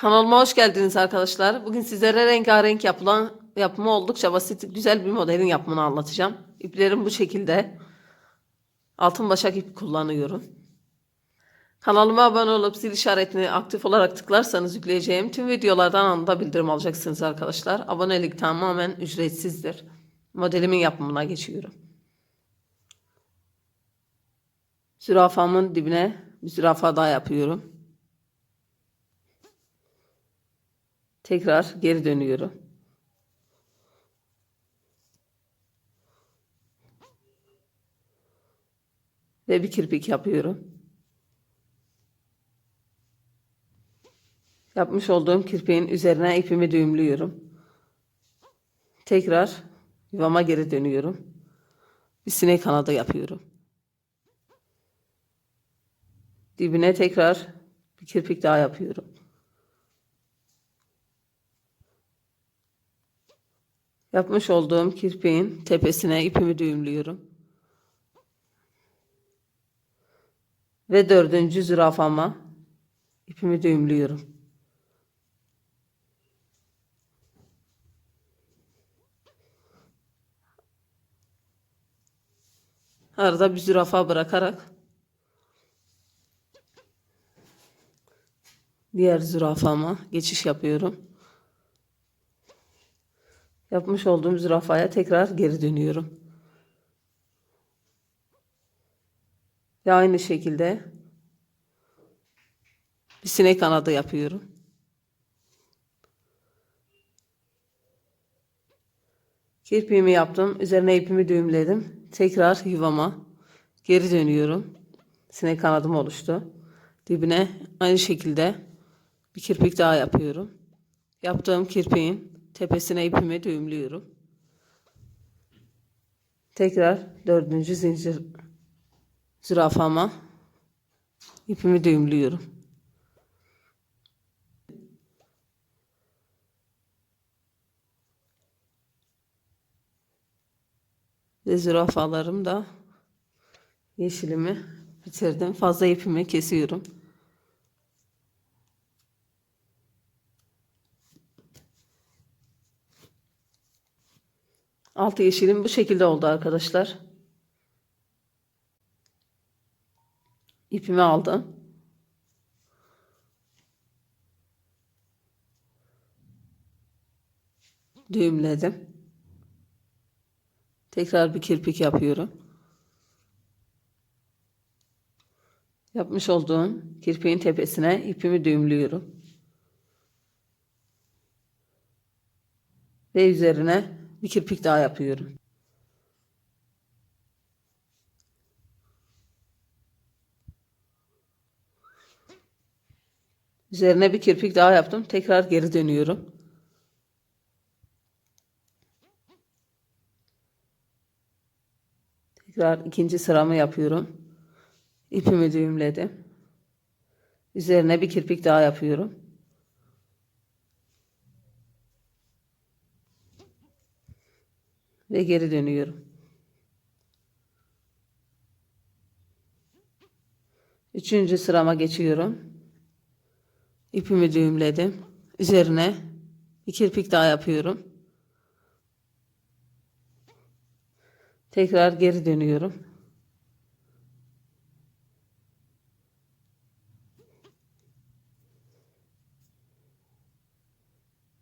Kanalıma hoş geldiniz arkadaşlar. Bugün sizlere rengarenk yapılan yapımı oldukça basit, güzel bir modelin yapımını anlatacağım. İplerim bu şekilde. Altın başak ip kullanıyorum. Kanalıma abone olup zil işaretini aktif olarak tıklarsanız yükleyeceğim tüm videolardan anında bildirim alacaksınız arkadaşlar. Abonelik tamamen ücretsizdir. Modelimin yapımına geçiyorum. Zürafamın dibine bir zürafa daha yapıyorum. Tekrar geri dönüyorum. Ve bir kirpik yapıyorum. Yapmış olduğum kirpiğin üzerine ipimi düğümlüyorum. Tekrar yuvama geri dönüyorum. Bir sinek kanadı yapıyorum. Dibine tekrar bir kirpik daha yapıyorum. Yapmış olduğum kirpiğin tepesine ipimi düğümlüyorum. Ve dördüncü zürafama ipimi düğümlüyorum. Arada bir zürafa bırakarak diğer zürafama geçiş yapıyorum. Yapmış olduğum zürafaya tekrar geri dönüyorum. Ve aynı şekilde bir sinek kanadı yapıyorum. Kirpiğimi yaptım. Üzerine ipimi düğümledim. Tekrar yuvama geri dönüyorum. Sinek kanadım oluştu. Dibine aynı şekilde bir kirpik daha yapıyorum. Yaptığım kirpiğin tepesine ipimi düğümlüyorum. Tekrar dördüncü zincir zürafama ipimi düğümlüyorum. Ve zürafalarım da yeşilimi bitirdim. Fazla ipimi kesiyorum. Altı yeşilim bu şekilde oldu arkadaşlar. İpimi aldım. Düğümledim. Tekrar bir kirpik yapıyorum. Yapmış olduğum kirpiğin tepesine ipimi düğümlüyorum. Ve üzerine bir kirpik daha yapıyorum. Üzerine bir kirpik daha yaptım. Tekrar geri dönüyorum. Tekrar ikinci sıramı yapıyorum. İpimi düğümledim. Üzerine bir kirpik daha yapıyorum. Ve geri dönüyorum. Üçüncü sırama geçiyorum. İpimi düğümledim. Üzerine bir kirpik daha yapıyorum. Tekrar geri dönüyorum.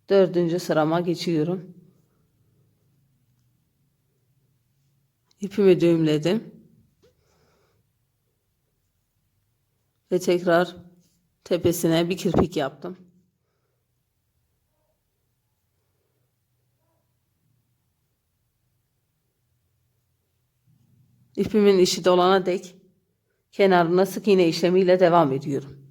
Dördüncü sırama geçiyorum. İpimi düğümledim. Ve tekrar tepesine bir kirpik yaptım. İpimin işi dolana dek kenarına sık iğne işlemiyle devam ediyorum.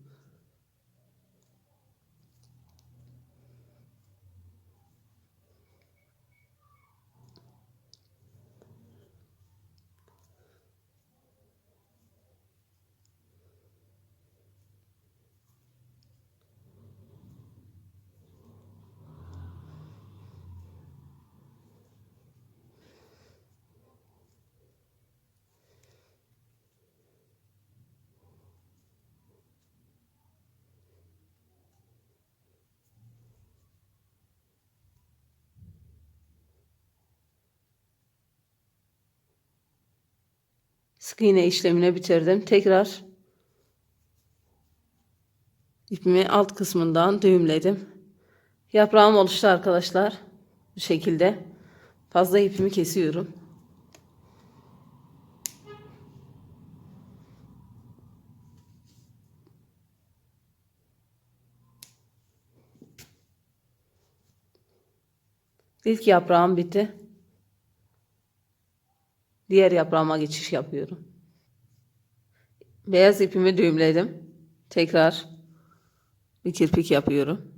Sık iğne işlemini bitirdim. Tekrar ipimi alt kısmından düğümledim. Yaprağım oluştu arkadaşlar. Bu şekilde. Fazla ipimi kesiyorum. İlk yaprağım bitti. Diğer yaprağıma geçiş yapıyorum. Beyaz ipimi düğümledim. Tekrar bir kirpik yapıyorum.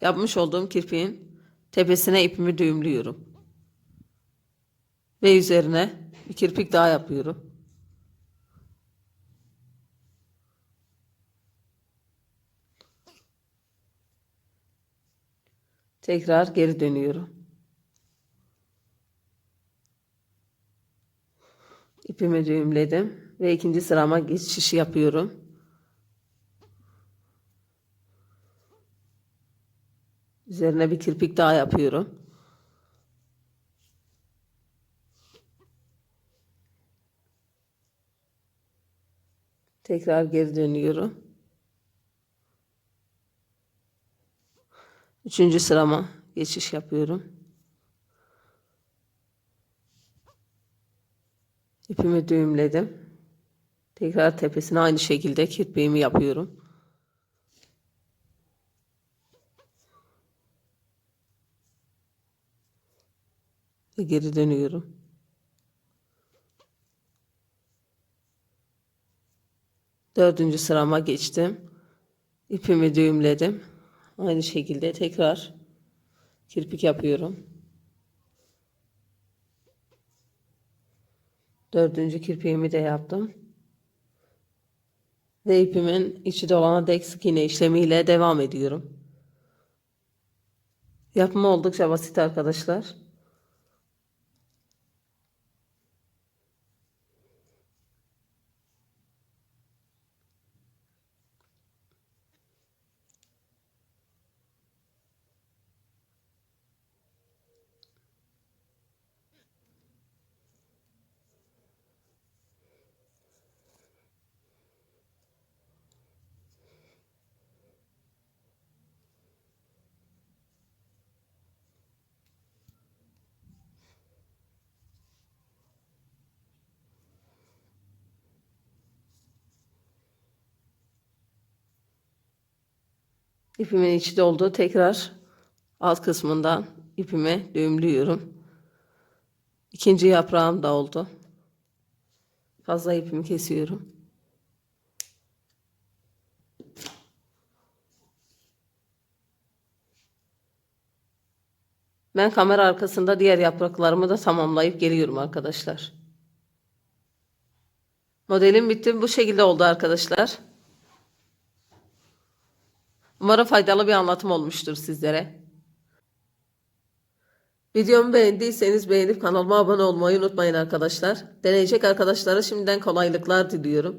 Yapmış olduğum kirpiğin tepesine ipimi düğümlüyorum. Ve üzerine bir kirpik daha yapıyorum. Tekrar geri dönüyorum. İpimi düğümledim ve ikinci sırama geçiş yapıyorum. Üzerine bir kirpik daha yapıyorum. Tekrar geri dönüyorum. Üçüncü sırama geçiş yapıyorum. İpimi düğümledim. Tekrar tepesine aynı şekilde kirpiğimi yapıyorum. Ve geri dönüyorum. Dördüncü sırama geçtim. İpimi düğümledim. Aynı şekilde tekrar kirpik yapıyorum. Dördüncü kirpiğimi de yaptım. Ve ipimin içi dolana dek sık iğne işlemiyle devam ediyorum. Yapımı oldukça basit arkadaşlar. İpimin içi doldu. Tekrar alt kısmından ipimi düğümlüyorum. İkinci yaprağım da oldu. Fazla ipimi kesiyorum. Ben kamera arkasında diğer yapraklarımı da tamamlayıp geliyorum arkadaşlar. Modelim bitti. Bu şekilde oldu arkadaşlar. Umarım faydalı bir anlatım olmuştur sizlere. Videomu beğendiyseniz beğenip kanalıma abone olmayı unutmayın arkadaşlar. Deneyecek arkadaşlara şimdiden kolaylıklar diliyorum.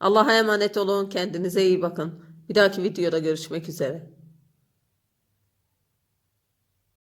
Allah'a emanet olun. Kendinize iyi bakın. Bir dahaki videoda görüşmek üzere.